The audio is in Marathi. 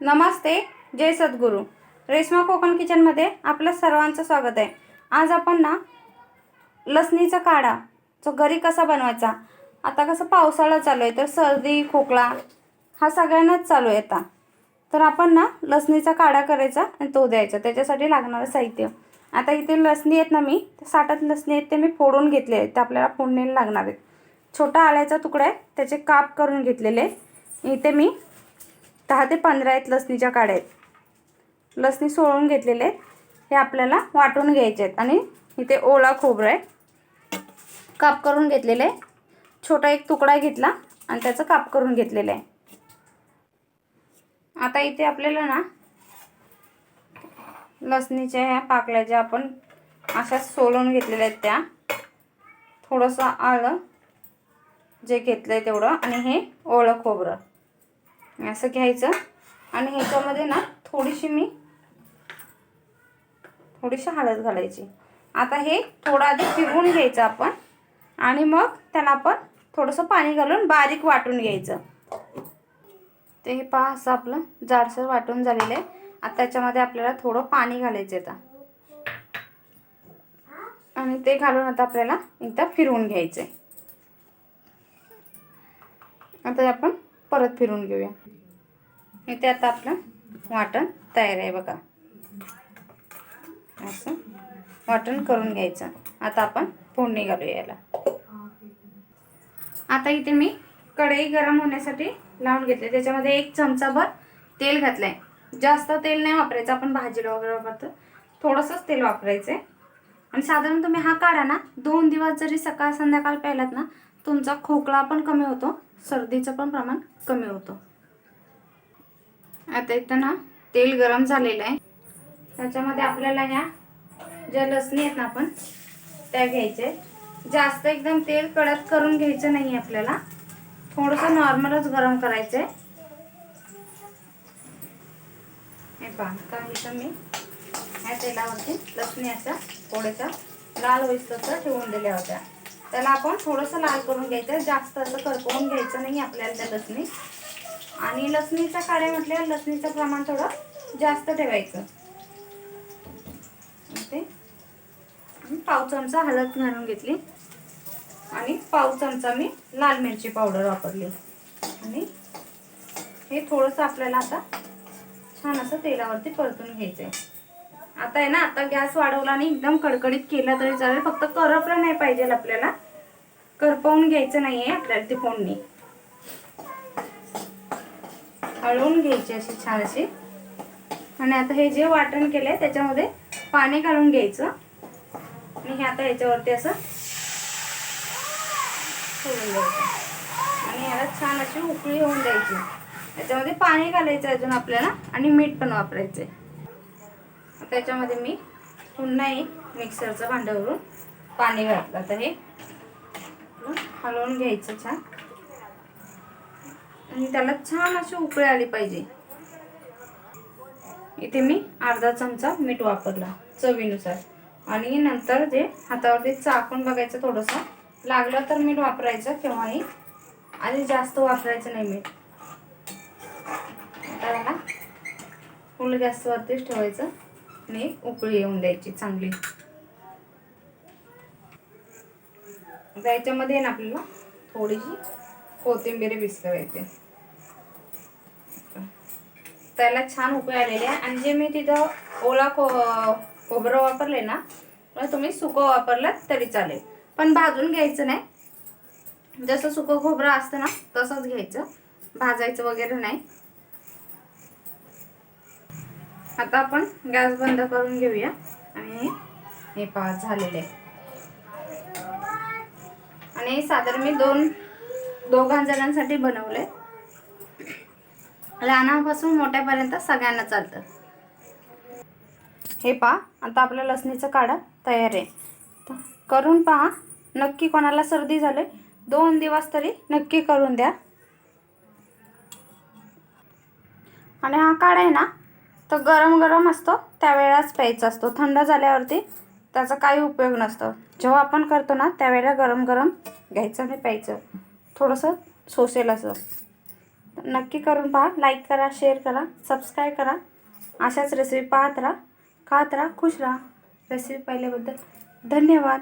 नमस्ते जय सद्गुरू. रेश्मा कोकण किचनमध्ये आपलं सर्वांचं स्वागत आहे. आज आपण ना लसणीचा काढा जो घरी कसा बनवायचा आता कसं पावसाळा चालू आहे तर सर्दी खोकला हा सगळ्यांनाच चालू आहे आता. तर आपण ना लसणीचा काढा करायचा आणि तो द्यायचा त्याच्यासाठी लागणारं साहित्य. आता इथे लसणी आहेत ना मी साठात लसणी आहेत ते मी फोडून घेतले आहेत ते आपल्याला फोडणीला लागणार आहेत. छोटा आळ्याचा तुकडा आहे त्याचे काप करून घेतलेले इथे मी दहा ते पंधरा आहेत लसणीच्या काड्या आहेत. लसणी सोळून घेतलेले आहेत. हे आपल्याला वाटून घ्यायचे आहेत. आणि इथे ओला खोबरं आहे. काप करून घेतलेलं आहे. छोटा एक तुकडा घेतला आणि त्याचं काप करून घेतलेलं आहे. आता इथे आपल्याला ना लसणीच्या ह्या पाकल्या ज्या आपण अशा सोलून घेतलेल्या आहेत त्या थोडंसं आलं जे घेतलं आहे तेवढं आणि हे ओळं खोबरं. असं घ्यायचं. आणि ह्याच्यामध्ये ना थोडीशी मी थोडीशी हळद घालायची. आता हे थोडं आधी फिरवून घ्यायचं आपण. आणि मग त्याला आपण थोडंसं पाणी घालून बारीक वाटून घ्यायचं. ते हे पहा असं आपलं जाडसर वाटून झालेलं आहे. आता त्याच्यामध्ये आपल्याला थोडं पाणी घालायचं आहे आता. आणि ते घालून आता आपल्याला एकदा फिरवून घ्यायचं आहे आता आपण परत फिरून घेऊया. इथे आता आपलं वाटण तयार आहे बघा. असं वाटण करून घ्यायचं. आता आपण फोडणी घालूया याला. आता इथे मी कढई गरम होण्यासाठी लावून घेतले. त्याच्यामध्ये एक चमचाभर तेल घातलं आहे जास्त तेल नाही वापरायचं. आपण भाजीला वगैरे वापरतो. थोडंसंच तेल वापरायचं आहे आणि साधारण तुम्ही हा काढा ना. दोन दिवस जरी सकाळ संध्याकाळ प्यायलात ना तुमचा खोकला पण कमी होतो सर्दीचं पण प्रमाण कमी होतं. आता इथं ना तेल गरम झालेलं आहे. त्याच्यामध्ये आपल्याला ह्या ज्या लसणी आहेत ना आपण त्या घ्यायच्या जास्त एकदम तेल कडक करून घ्यायचं नाही आपल्याला. थोडंसं नॉर्मलच गरम करायचं आहे हे पहा इथं मी ह्या तेलावरती लसणी अशा थोड्याशा लाल होईस तसं ठेवून दिल्या होत्या. त्याला आपण थोडंसं लाल करून घ्यायचं जास्त असं करपवून घ्यायचं नाही आपल्याला त्या लसणी. आणि लसणीचा काड्या म्हटल्यावर लसणीचं प्रमाण थोडं जास्त ठेवायचं. ते पाव चमचा हळद घालून घेतली. आणि पाव चमचा मी लाल मिरची पावडर वापरली. आणि हे थोडंसं आपल्याला आता छान असं तेलावरती परतून घ्यायचं आहे आता आहे ना आता गॅस वाढवला आणि एकदम कडकडीत केला तरी चालेल. फक्त करपलं नाही पाहिजे आपल्याला. करपवून घ्यायचं नाही आहे आपल्याला ते फोडणी. हळवून घ्यायची अशी छान अशी आणि आता हे जे वाटण केलंय त्याच्यामध्ये पाणी घालून घ्यायचं. आणि हे आता ह्याच्यावरती असं सोडून द्यायचं. आणि ह्याला छान अशी उकळी होऊन द्यायची. त्याच्यामध्ये पाणी घालायचं अजून आपल्याला आणि मीठ पण वापरायचं आहे त्याच्यामध्ये मी पुन्हा एक मिक्सरचं भांड्यावरून पाणी घातलं तर हे. हलवून घ्यायचं छान. आणि त्याला छान अशी उकळी आली पाहिजे. इथे मी अर्धा चमचा मीठ वापरला चवीनुसार. आणि नंतर जे हातावरती चाकून बघायचं थोडंसं लागलं तर मीठ वापरायचं केव्हाही. आणि जास्त वापरायचं नाही मीठ. आता फुल गॅसवरतीच ठेवायचं. आणि उकळी येऊन द्यायची चांगली. आता याच्यामध्ये ना आपल्याला थोडीशी कोथिंबीर विसरवायचे त्याला छान उकळी आलेली आहे. आणि जे मी तिथं ओला को खोबरं वापरले ना तुम्ही सुकं वापरलं तरी चालेल. पण भाजून घ्यायचं नाही. जसं सुकं खोबरं असतं ना तसंच घ्यायचं. भाजायचं वगैरे नाही. आता आपण गॅस बंद करून घेऊया. आणि हे पा झालेले. आणि साधारण मी दोन दोघां जणांसाठी बनवले लहानापासून मोठ्यापर्यंत सगळ्यांना चालतं. हे पहा आता आपलं लसणीचं काढा तयार आहे. तर करून पहा नक्की कोणाला सर्दी झाले दोन दिवस तरी नक्की करून द्या. आणि हा काढा आहे ना तर गरम गरम असतो त्यावेळेलाच प्यायचा असतो. थंड झाल्यावरती त्याचा काही उपयोग नसतो. जेव्हा आपण करतो ना त्यावेळेला गरम गरम घ्यायचं आणि प्यायचं. थोडंसं सोसेल असं. नक्की करून पहा. लाईक करा शेअर करा सबस्क्राईब करा. अशाच रेसिपी पाहत राहा. खात राहा खुश राहा. रेसिपी पाहिल्याबद्दल धन्यवाद.